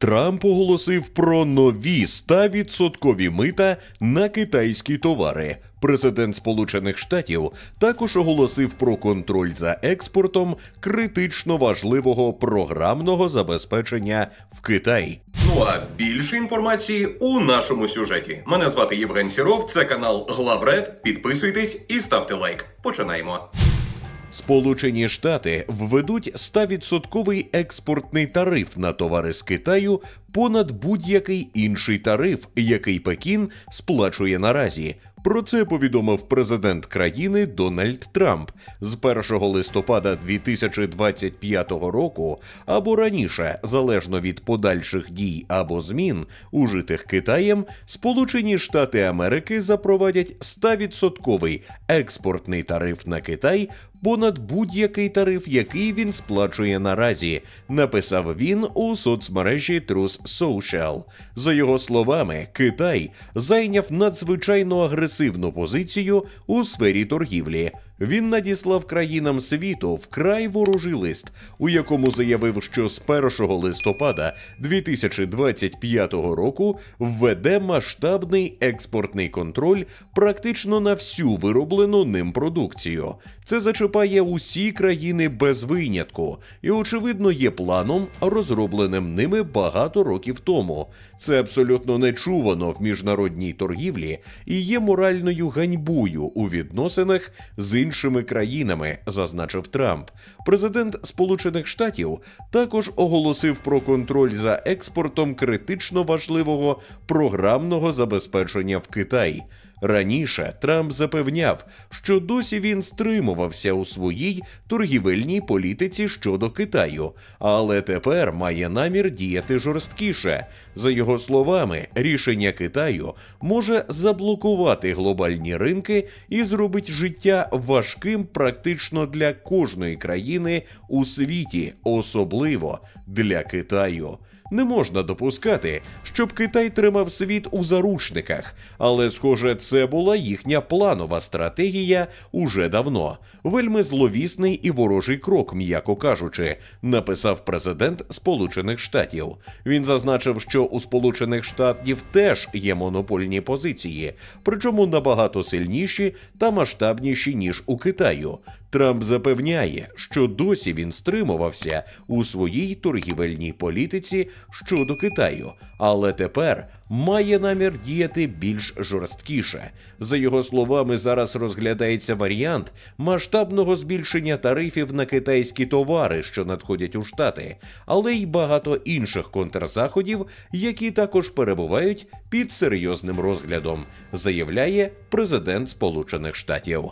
Трамп оголосив про нові 100% мита на китайські товари. Президент Сполучених Штатів також оголосив про контроль за експортом критично важливого програмного забезпечення в Китай. Ну а більше інформації у нашому сюжеті. Мене звати Євген Сіров, це канал Главред. Підписуйтесь і ставте лайк. Починаємо. Сполучені Штати введуть 100% експортний тариф на товари з Китаю понад будь-який інший тариф, який Пекін сплачує наразі. Про це повідомив президент країни Дональд Трамп з 1 листопада 2025 року або раніше, залежно від подальших дій або змін, ужитих Китаєм, Сполучені Штати Америки запровадять 100% експортний тариф на Китай понад будь-який тариф, який він сплачує наразі, написав він у соцмережі Truth Social. За його словами, Китай зайняв надзвичайно агресивну позицію у сфері торгівлі. Він надіслав країнам світу вкрай ворожий лист, у якому заявив, що з 1 листопада 2025 року введе масштабний експортний контроль практично на всю вироблену ним продукцію. Це зачіпає усі країни без винятку, і очевидно є планом, розробленим ними багато років тому. Це абсолютно нечувано в міжнародній торгівлі і є моральною ганьбою у відносинах з іншими країнами, зазначив Трамп. Президент Сполучених Штатів також оголосив про контроль за експортом критично важливого програмного забезпечення в Китай. Раніше Трамп запевняв, що досі він стримувався у своїй торгівельній політиці щодо Китаю, але тепер має намір діяти жорсткіше. За його словами, рішення Китаю може заблокувати глобальні ринки і зробить життя важким практично для кожної країни у світі, особливо для Китаю. Не можна допускати, щоб Китай тримав світ у заручниках, але, схоже, це була їхня планова стратегія уже давно. Вельми зловісний і ворожий крок, м'яко кажучи, написав президент Сполучених Штатів. Він зазначив, що у Сполучених Штатів теж є монопольні позиції, причому набагато сильніші та масштабніші ніж у Китаю. Трамп запевняє, що досі він стримувався у своїй торгівельній політиці щодо Китаю, але тепер має намір діяти більш жорсткіше. За його словами, зараз розглядається варіант масштабного збільшення тарифів на китайські товари, що надходять у штати, але й багато інших контрзаходів, які також перебувають під серйозним розглядом, заявляє президент Сполучених Штатів.